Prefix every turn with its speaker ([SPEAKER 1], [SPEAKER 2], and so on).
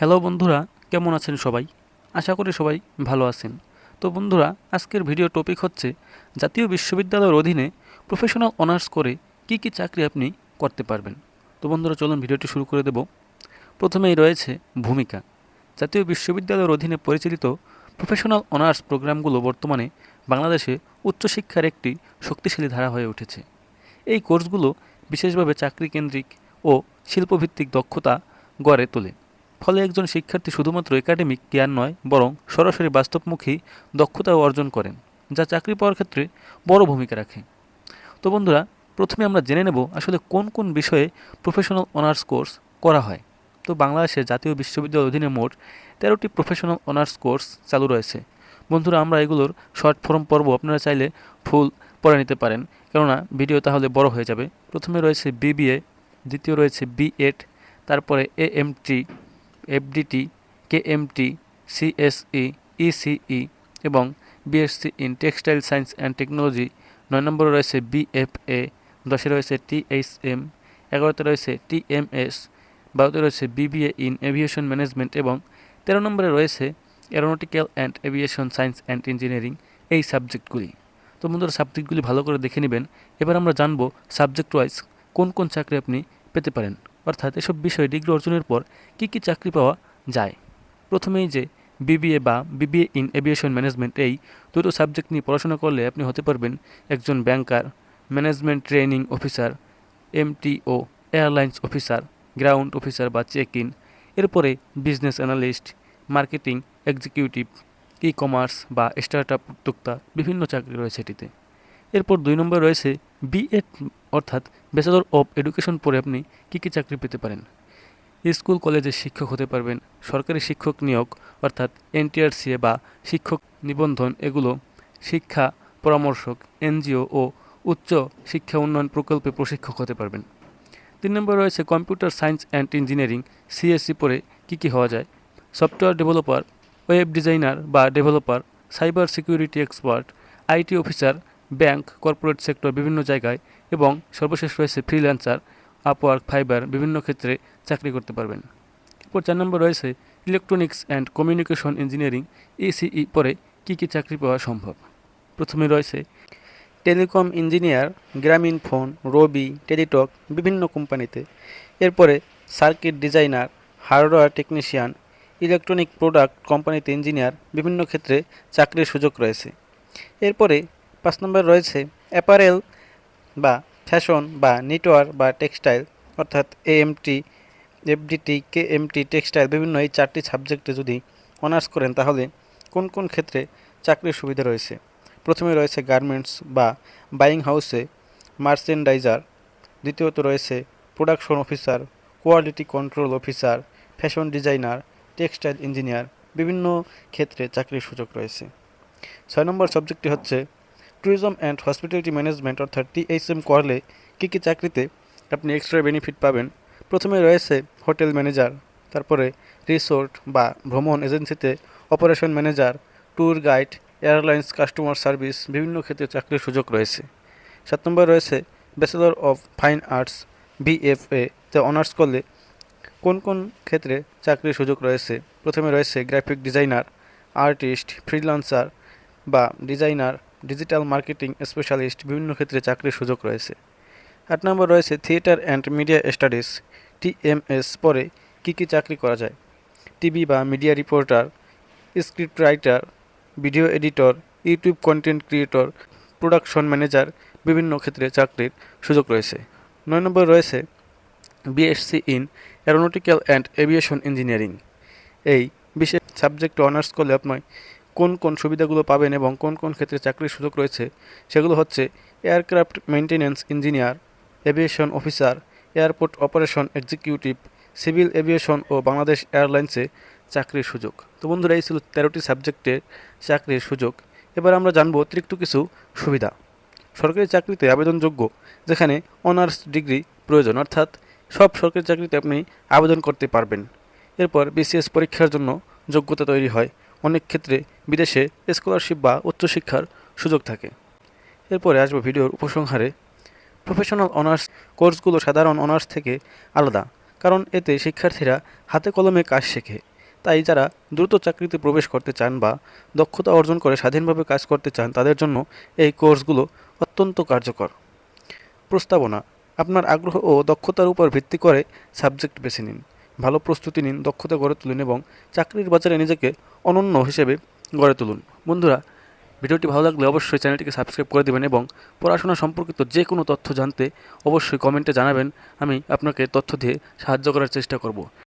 [SPEAKER 1] Hello বন্ধুরা, কেমন আছেন সবাই? আশা করি সবাই ভালো আছেন। তো বন্ধুরা, আজকের ভিডিও টপিক হচ্ছে জাতীয় বিশ্ববিদ্যালয়ের অধীনে প্রফেশনাল অনার্স করে কি কি চাকরি আপনি করতে পারবেন। তো বন্ধুরা, চলুন ভিডিওটি শুরু করে দেব। প্রথমেই রয়েছে ভূমিকা। জাতীয় বিশ্ববিদ্যালয়ের অধীনে পরিচালিত প্রফেশনাল অনার্স প্রোগ্রামগুলো বর্তমানে বাংলাদেশে উচ্চশিক্ষার একটি শক্তিশালী ধারা হয়ে উঠেছে। এই কোর্সগুলো বিশেষভাবে চাকরি কেন্দ্রিক ও শিল্পভিত্তিক দক্ষতা গড়ে তোলে। ফলে একজন শিক্ষার্থী শুধুমাত্র একাডেমিক জ্ঞান নয়, বরং সরাসরি বাস্তবমুখী দক্ষতাও অর্জন করেন, যা চাকরি পাওয়ার ক্ষেত্রে বড় ভূমিকা রাখে। তো বন্ধুরা, প্রথমে আমরা জেনে নেব আসলে কোন কোন বিষয়ে প্রফেশনাল অনার্স কোর্স করা হয়। তো বাংলাদেশের জাতীয় বিশ্ববিদ্যালয়ের অধীনে মোট তেরোটি প্রফেশনাল অনার্স কোর্স চালু রয়েছে। বন্ধুরা, আমরা এগুলোর শর্ট ফর্ম পর্ব আপনারা চাইলে ফুল পড়ে নিতে পারেন, কেননা ভিডিও তাহলে বড় হয়ে যাবে। প্রথমে রয়েছে বিবিএ দ্বিতীয় রয়েছে বিএড তারপরে AMT FDT KMT CSE ECE এবং BSc in textile science and technology নয় নম্বরে রয়েছে বিএফএ দশে রয়েছে টিএইচএম এগারোতে রয়েছে টিএমএস বারোতে রয়েছে বিবিএ ইন এভিয়েশন ম্যানেজমেন্ট এবং তেরো নম্বরে রয়েছে aeronautical and aviation science and engineering এই সাবজেক্টগুলি। তো বন্ধুরা সাবজেক্টগুলি ভালো করে দেখে নেবেন। এবার আমরা জানব সাবজেক্ট ওয়াইজ কোন কোন চাকরি আপনি পেতে পারেন। অর্থাৎ এসব বিষয়ে ডিগ্রি অর্জনের পর কী কী চাকরি পাওয়া যায়? প্রথমেই যে বিবিএ বা বিবিএ ইন এভিয়েশন ম্যানেজমেন্ট এই দুটো সাবজেক্ট নিয়ে পড়াশোনা করলে আপনি হতে পারবেন একজন banker management training officer MTO airlines officer ground officer বা চেক ইন এরপরে business analyst marketing executive e commerce বা স্টার্ট আপ উদ্যোক্তা বিভিন্ন চাকরি রয়েছে এটিতে। এরপর দুই নম্বর রয়েছে বিএড অর্থাৎ ব্যাচেলর অফ এডুকেশন পড়ে আপনি কী কী চাকরি পেতে পারেন? স্কুল কলেজে শিক্ষক হতে পারবেন, সরকারি শিক্ষক নিয়োগ অর্থাৎ এনটিআরসিএ বা শিক্ষক নিবন্ধন এগুলো শিক্ষা, পরামর্শক এনজিও ও উচ্চ শিক্ষা উন্নয়ন প্রকল্পে প্রশিক্ষক হতে পারবেন। তিন নম্বর রয়েছে computer science and engineering CSC পড়ে কী কী হওয়া যায়? সফটওয়্যার ডেভেলপার ওয়েব ডিজাইনার বা developer cyber security expert IT officer bank, corporate sector বিভিন্ন জায়গায় এবং সর্বশেষ রয়েছে ফ্রিল্যান্সার আপওয়ার্ক ফাইবার বিভিন্ন ক্ষেত্রে চাকরি করতে পারবেন। এরপর চার নম্বর রয়েছে electronics and communication engineering ECE পরে কী কী চাকরি পাওয়া সম্ভব? প্রথমে রয়েছে telecom engineer, Grameenphone, Robi, Teletalk বিভিন্ন কোম্পানিতে। এরপরে circuit designer, hardware technician, electronic product কোম্পানিতে ইঞ্জিনিয়ার বিভিন্ন ক্ষেত্রে চাকরির সুযোগ রয়েছে। এরপরে পাঁচ নম্বর রয়েছে অ্যাপারেল বা ফ্যাশন বা নিটওয়ার বা টেক্সটাইল, অর্থাৎ এএমটি এফডিটি কেএমটি টেক্সটাইল বিভিন্ন এই চারটি সাবজেক্টে যদি অনার্স করেন তাহলে কোন কোন ক্ষেত্রে চাকরির সুবিধা রয়েছে? প্রথমে রয়েছে গার্মেন্টস বা বাইং হাউসে মার্চেন্ডাইজার, দ্বিতীয়ত রয়েছে production officer, quality control officer, fashion designer, textile engineer বিভিন্ন ক্ষেত্রে চাকরির সুযোগ রয়েছে। ছয় নম্বর সাবজেক্টটি হচ্ছে ট্যুরিজম অ্যান্ড হসপিটালিটি ম্যানেজমেন্ট অর্থাৎ টিএইচএম করলে কী কী চাকরিতে আপনি এক্সট্রা বেনিফিট পাবেন? প্রথমে রয়েছে হোটেল ম্যানেজার তারপরে রিসোর্ট বা ভ্রমণ এজেন্সিতে operation manager tour guide airlines customer service বিভিন্ন ক্ষেত্রে চাকরির সুযোগ রয়েছে। সাত নম্বর রয়েছে bachelor of fine arts BFA তে অনার্স করলে কোন কোন ক্ষেত্রে চাকরির সুযোগ রয়েছে? প্রথমে রয়েছে গ্রাফিক ডিজাইনার আর্টিস্ট ফ্রিল্যান্সার বা ডিজাইনার ডিজিটাল মার্কেটিং স্পেশালিস্ট বিভিন্ন ক্ষেত্রে চাকরির সুযোগ রয়েছে। আট নম্বর রয়েছে theatre and media studies, TMS, পরে কী কী চাকরি করা যায়? টিভি বা media reporter, script writer, video editor, YouTube content creator, production manager, বিভিন্ন ক্ষেত্রে চাকরির সুযোগ রয়েছে। নয় নম্বর রয়েছে BSc in aeronautical and aviation engineering. এই বিশেষ সাবজেক্ট অনার্স করলে আপনি কোন কোন সুবিধাগুলো পাবেন এবং কোন কোন ক্ষেত্রে চাকরির সুযোগ রয়েছে, সেগুলো হচ্ছে aircraft maintenance engineer, aviation officer, airport operation executive, civil aviation ও বাংলাদেশ এয়ারলাইন্সে চাকরির সুযোগ। তো বন্ধুরা, এই ছিল তেরোটি সাবজেক্টে চাকরির সুযোগ। এবার আমরা জানব অতিরিক্ত কিছু সুবিধা। সরকারি চাকরিতে আবেদনযোগ্য, যেখানে অনার্স ডিগ্রি প্রয়োজন, অর্থাৎ সব সরকারি চাকরিতে আপনি আবেদন করতে পারবেন। এরপর বিসিএস পরীক্ষার জন্য যোগ্যতা তৈরি হয়। অনেক ক্ষেত্রে বিদেশে স্কলারশিপ বা উচ্চশিক্ষার সুযোগ থাকে। এরপরে আসবে ভিডিওর উপসংহারে। প্রফেশনাল অনার্স কোর্সগুলো সাধারণ অনার্স থেকে আলাদা, কারণ এতে শিক্ষার্থীরা হাতে কলমে কাজ শেখে। তাই যারা দ্রুত চাকরিতে প্রবেশ করতে চান বা দক্ষতা অর্জন করে স্বাধীনভাবে কাজ করতে চান, তাদের জন্য এই কোর্সগুলো অত্যন্ত কার্যকর। প্রস্তাবনা, আপনার আগ্রহ ও দক্ষতার উপর ভিত্তি করে সাবজেক্ট বেছে নিন। ভালো প্রস্তুতি নিন, দক্ষতা গড়ে তুলুন এবং চাকরির বাজারে নিজেকে অনন্য হিসেবে গড়ে তুলুন। বন্ধুরা, ভিডিওটি ভালো লাগলে অবশ্যই চ্যানেলটিকে সাবস্ক্রাইব করে দেবেন এবং পড়াশোনা সম্পর্কিত যে কোনো তথ্য জানতে অবশ্যই কমেন্টে জানাবেন, আমি আপনাকে তথ্য দিয়ে সাহায্য করার চেষ্টা করব।